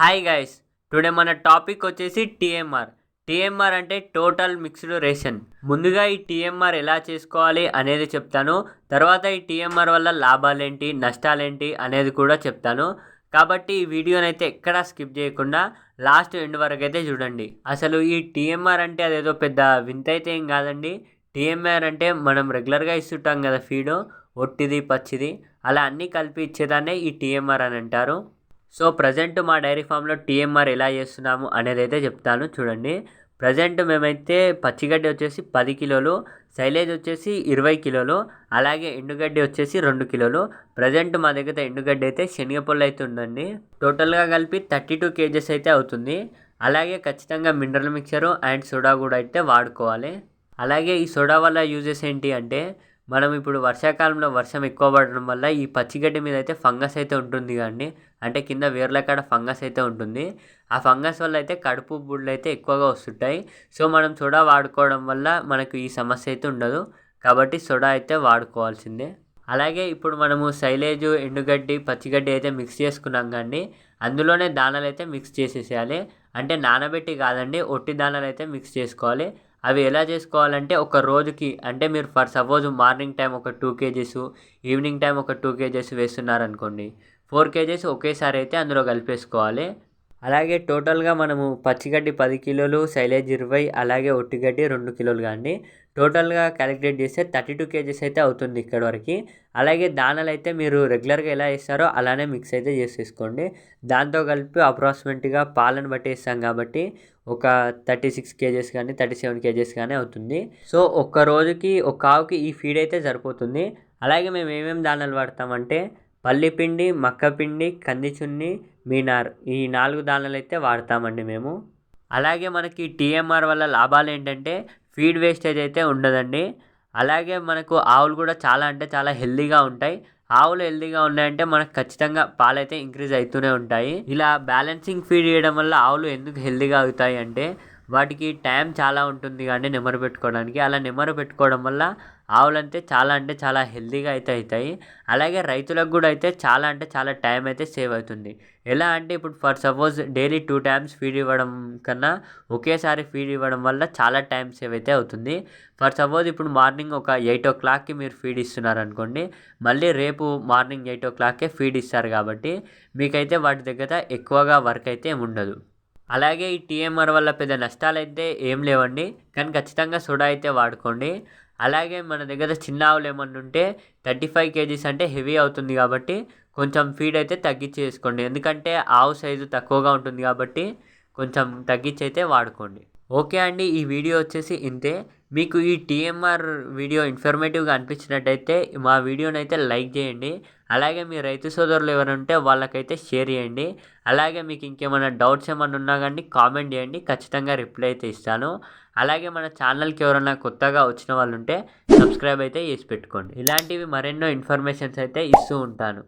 Hi guys today మన topic వచ్చేసి TMR TMR అంటే టోటల్ మిక్స్డ్ రేషన్ ముందుగా ఈ టీఎంఆర్ ఎలా చేసుకోవాలి అనేది చెప్తాను. తర్వాత ఈ టీఎంఆర్ వల్ల లాభాలేంటి నష్టాలేంటి అనేది కూడా చెప్తాను. కాబట్టి ఈ వీడియోనైతే ఎక్కడా స్కిప్ చేయకుండా లాస్ట్ ఎండ్ వరకు అయితే చూడండి. అసలు ఈ టీఎంఆర్ అంటే అదేదో పెద్ద వింత అయితే ఏం కాదండి. టీఎంఆర్ అంటే మనం రెగ్యులర్గా ఇస్తుంటాం కదా ఫీడు ఒట్టిది పచ్చిది. అలా అన్నీ కలిపి ఇచ్చేదాన్నే ఈ టీఎంఆర్ అని అంటారు. సో ప్రజెంట్ మా డైరీ ఫామ్లో టీఎంఆర్ ఎలా చేస్తున్నాము అనేది అయితే చెప్తాను చూడండి. ప్రజెంట్ మేమైతే పచ్చిగడ్డి వచ్చేసి పది కిలోలు సైలేజ్ వచ్చేసి ఇరవై కిలోలు అలాగే ఎండుగడ్డి వచ్చేసి రెండు కిలోలు. ప్రజెంట్ మా దగ్గర ఎండుగడ్డి అయితే శనగపొల్లు అయితే ఉందండి. టోటల్గా కలిపి థర్టీ టూ కేజెస్ అయితే అవుతుంది. అలాగే ఖచ్చితంగా మినరల్ మిక్చరు అండ్ సోడా కూడా అయితే వాడుకోవాలి. అలాగే ఈ సోడా వల్ల యూజెస్ ఏంటి అంటే మనం ఇప్పుడు వర్షాకాలంలో వర్షం ఎక్కువ పడడం వల్ల ఈ పచ్చిగడ్డి మీద అయితే ఫంగస్ అయితే ఉంటుంది కానీ అంటే కింద వేర్ల కాడ ఫంగస్ అయితే ఉంటుంది. ఆ ఫంగస్ వల్ల అయితే కడుపు బుడ్లు అయితే ఎక్కువగా వస్తుంటాయి. సో మనం సోడా వాడుకోవడం వల్ల మనకు ఈ సమస్య అయితే ఉండదు. కాబట్టి సోడా అయితే వాడుకోవాల్సిందే. అలాగే ఇప్పుడు మనము సైలేజ్ ఎండుగడ్డి పచ్చిగడ్డి అయితే మిక్స్ చేసుకున్నాం కానీ అందులోనే దానాలు అయితే మిక్స్ చేసేసేయాలి. అంటే నానబెట్టి కాదండి ఒట్టి దానాలు అయితే మిక్స్ చేసుకోవాలి. అవి ఎలా చేసుకోవాలంటే ఒక రోజుకి అంటే మీరు ఫర్ సపోజ్ మార్నింగ్ టైం ఒక టూ కేజీస్ ఈవినింగ్ టైం ఒక టూ కేజీస్ వేస్తున్నారనుకోండి ఫోర్ కేజీస్ ఒకేసారి అయితే అందులో కలిపేసుకోవాలి. అలాగే టోటల్గా మనము పచ్చిగడ్డి పది కిలోలు సైలేజ్ ఇరవై అలాగే ఒట్టిగడ్డి రెండు కిలోలు కానీ టోటల్గా క్యాలిక్యులేట్ చేస్తే థర్టీ టూ కేజీస్ అయితే అవుతుంది ఇక్కడ వరకు. అలాగే దానాలు అయితే మీరు రెగ్యులర్గా ఎలా వేస్తారో అలానే మిక్స్ అయితే చేసేసుకోండి. దాంతో కలిపి అప్రాక్సిమేట్గా పాలను బట్టి వేస్తాం కాబట్టి ఒక థర్టీ సిక్స్ కేజెస్ కానీ థర్టీ సెవెన్ కేజెస్ కానీ అవుతుంది. సో ఒక్క రోజుకి ఒక ఆవుకి ఈ ఫీడ్ అయితే సరిపోతుంది. అలాగే మేము ఏమేమి దానాలు వాడతామంటే పల్లిపిండి మక్కపిండి కందిచున్ని మీనార్ ఈ నాలుగు దానాలు అయితే వాడతామండి మేము. అలాగే మనకి టీఎంఆర్ వల్ల లాభాలు ఏంటంటే ఫీడ్ వేస్టేజ్ అయితే ఉండదండి. అలాగే మనకు ఆవులు కూడా చాలా అంటే చాలా హెల్దీగా ఉంటాయి. ఆవులు హెల్దీగా ఉన్నాయంటే మనకు ఖచ్చితంగా పాలైతే ఇంక్రీజ్ అవుతూనే ఉంటాయి. ఇలా బ్యాలెన్సింగ్ ఫీడ్ చేయడం వల్ల ఆవులు ఎందుకు హెల్దీగా అవుతాయి అంటే వాటికి టైం చాలా ఉంటుంది కానీ నెమరు పెట్టుకోవడానికి. అలా నెమరు పెట్టుకోవడం వల్ల ఆవులంతే చాలా అంటే చాలా హెల్దీగా అయితే అవుతాయి. అలాగే రైతులకు కూడా అయితే చాలా అంటే చాలా టైం అయితే సేవ్ అవుతుంది. ఎలా అంటే ఇప్పుడు for suppose daily two times feed ఇవ్వడం కన్నా ఒకేసారి ఫీడ్ ఇవ్వడం వల్ల చాలా టైం సేవ్ అయితే అవుతుంది. ఫర్ సపోజ్ ఇప్పుడు మార్నింగ్ ఒక ఎయిట్ ఓ క్లాక్కి మీరు ఫీడ్ ఇస్తున్నారు అనుకోండి మళ్ళీ రేపు మార్నింగ్ ఎయిట్ ఓ క్లాక్కే ఫీడ్ ఇస్తారు కాబట్టి మీకైతే వాటి దగ్గర ఎక్కువగా వర్క్ అయితే ఉండదు. అలాగే ఈ టీఎంఆర్ వల్ల పెద్ద నష్టాలు అయితే ఏం లేవండి. కానీ ఖచ్చితంగా సోడా అయితే వాడుకోండి. అలాగే మన దగ్గర చిన్న ఆవులు ఏమన్నా ఉంటే థర్టీ ఫైవ్ కేజీస్ అంటే హెవీ అవుతుంది కాబట్టి కొంచెం ఫీడ్ అయితే తగ్గించి వేసుకోండి. ఎందుకంటే ఆవు సైజు తక్కువగా ఉంటుంది కాబట్టి కొంచెం తగ్గించి అయితే వాడుకోండి. ఓకే అండి ఈ వీడియో వచ్చేసి ఇంతే. మీకు ఈ టీఎంఆర్ వీడియో ఇన్ఫర్మేటివ్గా అనిపించినట్టయితే మా వీడియోని అయితే లైక్ చేయండి. అలాగే మీ రైతు సోదరులు ఎవరు ఉంటే వాళ్ళకైతే షేర్ చేయండి. అలాగే మీకు ఇంకేమైనా డౌట్స్ ఏమైనా ఉన్నా కానీ కామెంట్ చేయండి. ఖచ్చితంగా రిప్లై అయితే ఇస్తాను. అలాగే మన ఛానల్కి ఎవరైనా కొత్తగా వచ్చిన వాళ్ళు ఉంటే సబ్స్క్రైబ్ అయితే చేసి పెట్టుకోండి. ఇలాంటివి మరెన్నో ఇన్ఫర్మేషన్స్ అయితే ఇస్తూ ఉంటాను.